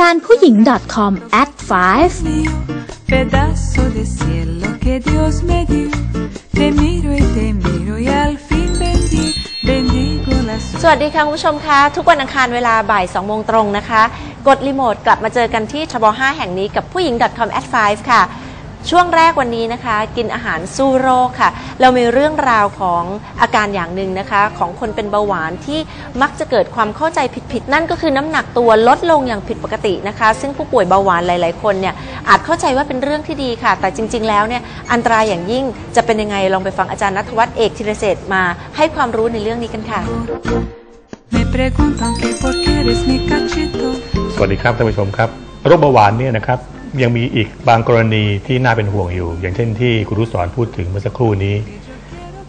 การผู้หญิง .com at 5 mío, pedazo de cielo que Dios me dio. Te miro y te miro y al fin bendi- bendigo la สวัสดีค่ะคุณผู้ชมคะ ทุกวันอังคารเวลาบ่าย2โมงตรงนะคะ กดรีโมทกลับมาเจอกันที่ทบ5แห่งนี้กับผู้หญิง .com at 5ค่ะ ช่วงแรกวันนี้นะคะ กินอาหารสู้โรคค่ะ เรามีเรื่องราวของอาการอย่างหนึ่งนะคะ ของคนเป็นเบาหวานที่มักจะเกิดความเข้าใจผิดๆ นั่นก็คือน้ำหนักตัวลดลงอย่างผิดปกตินะคะ ซึ่งผู้ป่วยเบาหวานหลายๆ คนเนี่ยอาจเข้าใจว่าเป็นเรื่องที่ดีค่ะ แต่จริง ๆ แล้วเนี่ยอันตรายอย่างยิ่งจะเป็นยังไงลองไปฟังอาจารย์นัทวัฒน์เอกธีรเศษมาให้ความรู้ในเรื่องนี้กันค่ะ Me preguntan que por qué eres mi cachito. สวัสดีครับท่านผู้ชมครับโรคเบาหวานเนี่ยนะครับ ยังมีอีกบางกรณีที่น่าเป็นห่วงอยู่ อย่างเช่นที่คุณรุสอนพูดถึงเมื่อสักครู่นี้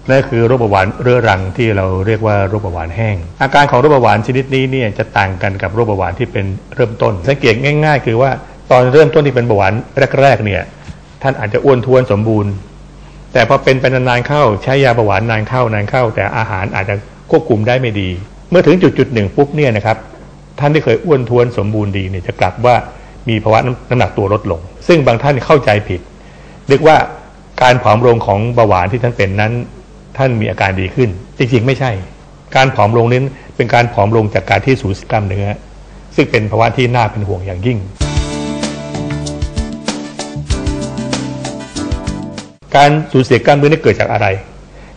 นั่นคือโรคเบาหวานเรื้อรังที่เราเรียกว่าโรคเบาหวานแห้ง อาการของโรคเบาหวานชนิดนี้เนี่ยจะต่างกันกับโรคเบาหวานที่เป็นเริ่มต้น สังเกตง่าย ๆ คือว่าตอนเริ่มต้นที่เป็นเบาหวานแรก ๆ เนี่ย ท่านอาจจะอ้วนท้วนสมบูรณ์ แต่พอเป็นไปนานๆเข้าใช้ยาเบาหวานนานเข้านานเข้า แต่อาหารอาจจะควบคุมได้ไม่ดี เมื่อถึงจุดจุดหนึ่งปุ๊บเนี่ยนะครับท่านที่เคยอ้วนท้วนสมบูรณ์ดีเนี่ยจะกลับว่า มีภาวะน้ำหนักตัวลดลง ซึ่งบางท่านเข้าใจผิดนึกว่าการผอมลงของเบาหวานที่ท่านเป็นนั้น ท่านมีอาการดีขึ้น จริงๆ ไม่ใช่ การผอมลงนั้นเป็นการผอมลงจากการที่สูญเสียกล้ามเนื้อ ซึ่งเป็นภาวะที่น่าเป็นห่วงอย่างยิ่ง การสูญเสียกล้ามเนื้อนี่เกิดจากอะไร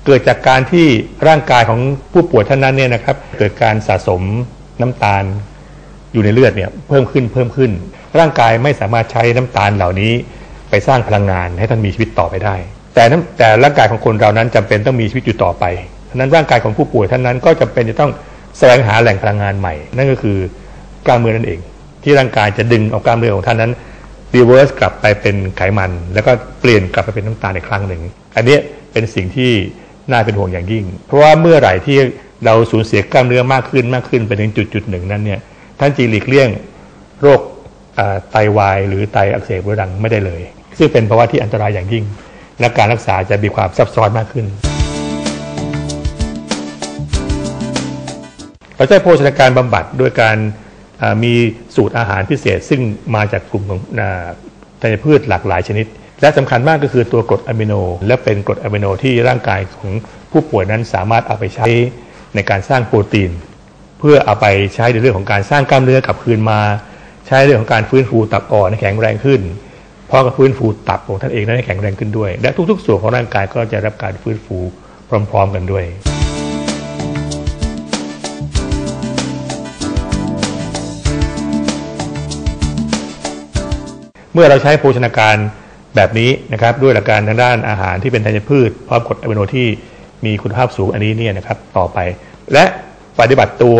เกิดจากการที่ร่างกายของผู้ป่วยท่านนั้นเนี่ยนะครับ เกิดการสะสมน้ำตาล อยู่ในเลือดเนี่ยเพิ่มขึ้นเพิ่มขึ้น ร่างกายไม่สามารถใช้น้ำตาลเหล่านี้ ไปสร้างพลังงานให้ท่านมีชีวิตต่อไปได้ แต่แต่ร่างกายของคนเรานั้นจำเป็นต้องมีชีวิตอยู่ต่อไปฉะนั้นร่างกายของผู้ป่วยท่านนั้นก็จำเป็นจะต้องแสวงหาแหล่งพลังงานใหม่ นั่นก็คือกล้ามเนื้อนั่นเอง ที่ร่างกายจะดึงเอากล้ามเนื้อของท่านนั้นรีเวิร์สกลับไปเป็นไขมัน แล้วก็เปลี่ยนกลับไปเป็นน้ำตาลอีกครั้งหนึ่ง อันนี้เป็นสิ่งที่น่าเป็นห่วงอย่างยิ่ง เพราะว่าเมื่อไหร่ที่เราสูญเสียกล้ามเนื้อมากขึ้นมากขึ้นไปถึงจุดจุดหนึ่งนั้นเนี่ย ท่านจีหลีกเลี่ยงโรคอ่าไตวาย หรือไตอักเสบเรื้อรังไม่ได้เลย ซึ่งเป็นภาวะที่อันตรายอย่างยิ่ง และการรักษาจะมีความซับซ้อนมากขึ้น เราใช้โภชนาการบำบัดด้วยการมีสูตรอาหารพิเศษ ซึ่งมาจากกลุ่มของธัญพืชหลากหลายชนิด และสำคัญมากก็คือตัวกรดอะมิโน และเป็นกรดอะมิโนที่ร่างกายของผู้ป่วยนั้นสามารถเอาไปใช้ในการสร้างโปรตีน เพื่อเอาไปใช้ในเรื่องของการสร้างกล้ามเนื้อกลับคืนมา ใช้เรื่องของการฟื้นฟูตับอ่อนให้แข็งแรงขึ้นเพราะกับฟื้นฟูตับของท่านเองนั้นให้แข็งแรงขึ้นด้วย และทุก ๆ ส่วนของร่างกายก็จะรับการฟื้นฟูพร้อม ๆ กันด้วยเมื่อเราใช้โภชนาการแบบนี้นะครับด้วยหลักการทางด้านอาหารที่เป็นธัญพืชพร้อมกรดอะมิโนที่มีคุณภาพสูงอันนี้เนี่ยนะครับต่อไป ปฏิบัติตัว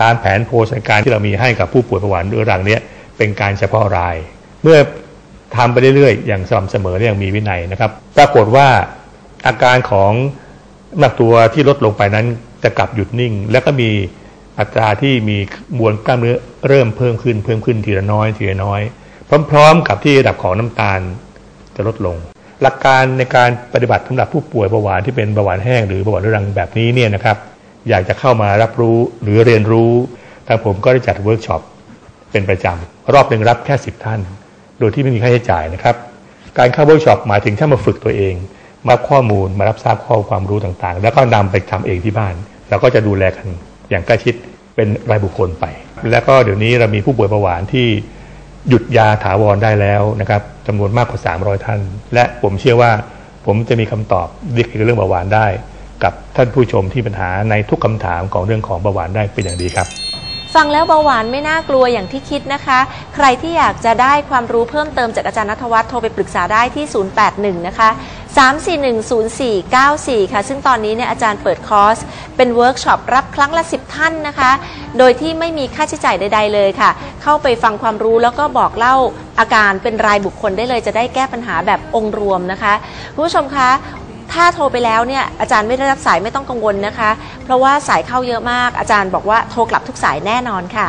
ตามแผนโภชนาการที่เรามีให้กับผู้ป่วยเบาหวานเรื้อรังเนี่ยเป็นการเฉพาะราย เมื่อทำไปเรื่อยๆ อย่างสม่ำเสมอและอย่างมีวินัยนะครับปรากฏว่าอาการของหนักตัวที่ลดลงไปนั้นจะกลับหยุดนิ่ง แล้วก็มีอัตราที่มีมวลกล้ามเนื้อเริ่มเพิ่มขึ้นเพิ่มขึ้นทีละน้อยทีละน้อย พร้อม ๆ กับที่ระดับของน้ำตาลจะลดลง หลักการในการปฏิบัติสำหรับผู้ป่วยเบาหวานที่เป็นเบาหวานแห้งหรือเบาหวานเรื้อรังแบบนี้เนี่ยนะครับ อยากจะเข้ามารับรู้หรือเรียนรู้ทางผมก็ได้จัดเวิร์กช็อปเป็นประจำรอบหนึ่งรับแค่10ท่าน โดยที่ไม่มีค่าใช้จ่ายนะครับ การเข้าเวิร์กช็อปหมายถึงท่านมาฝึกตัวเองมาข้อมูลมารับทราบข้อความรู้ต่างๆ แล้วก็นำไปทำเองที่บ้านเราก็จะดูแลกันอย่างใกล้ชิดเป็นรายบุคคลไป แล้วก็เดี๋ยวนี้เรามีผู้ป่วยเบาหวานที่หยุดยาถาวรได้แล้วนะครับจำนวนมากกว่า 300 ท่าน และผมเชื่อว่าผมจะมีคำตอบเกี่ยวกับเรื่องเบาหวานได้ กับท่านผู้ชมที่ปัญหาในทุกคำถามของเรื่องของเบาหวานได้เป็นอย่างดีครับ ฟังแล้วเบาหวานไม่น่ากลัวอย่างที่คิดนะคะ ใครที่อยากจะได้ความรู้เพิ่มเติมจากอาจารย์นัทวัฒน์โทรไปปรึกษาได้ที่ 081 นะคะ 3410494 ค่ะ ซึ่งตอนนี้เนี่ยอาจารย์เปิดคอร์ส เป็นเวิร์กช็อปรับครั้งละ 10 ท่านนะคะ โดยที่ไม่มีค่าใช้จ่ายใด ๆ เลยค่ะ เข้าไปฟังความรู้แล้วก็บอกเล่าอาการเป็นรายบุคคลได้เลยจะได้แก้ปัญหาแบบองค์รวมนะคะคุณผู้ชมคะ ถ้าโทรไปแล้วเนี่ยอาจารย์ไม่ได้รับสายไม่ต้องกังวลนะคะ เพราะว่าสายเข้าเยอะมากอาจารย์บอกว่าโทรกลับทุกสายแน่นอนค่ะ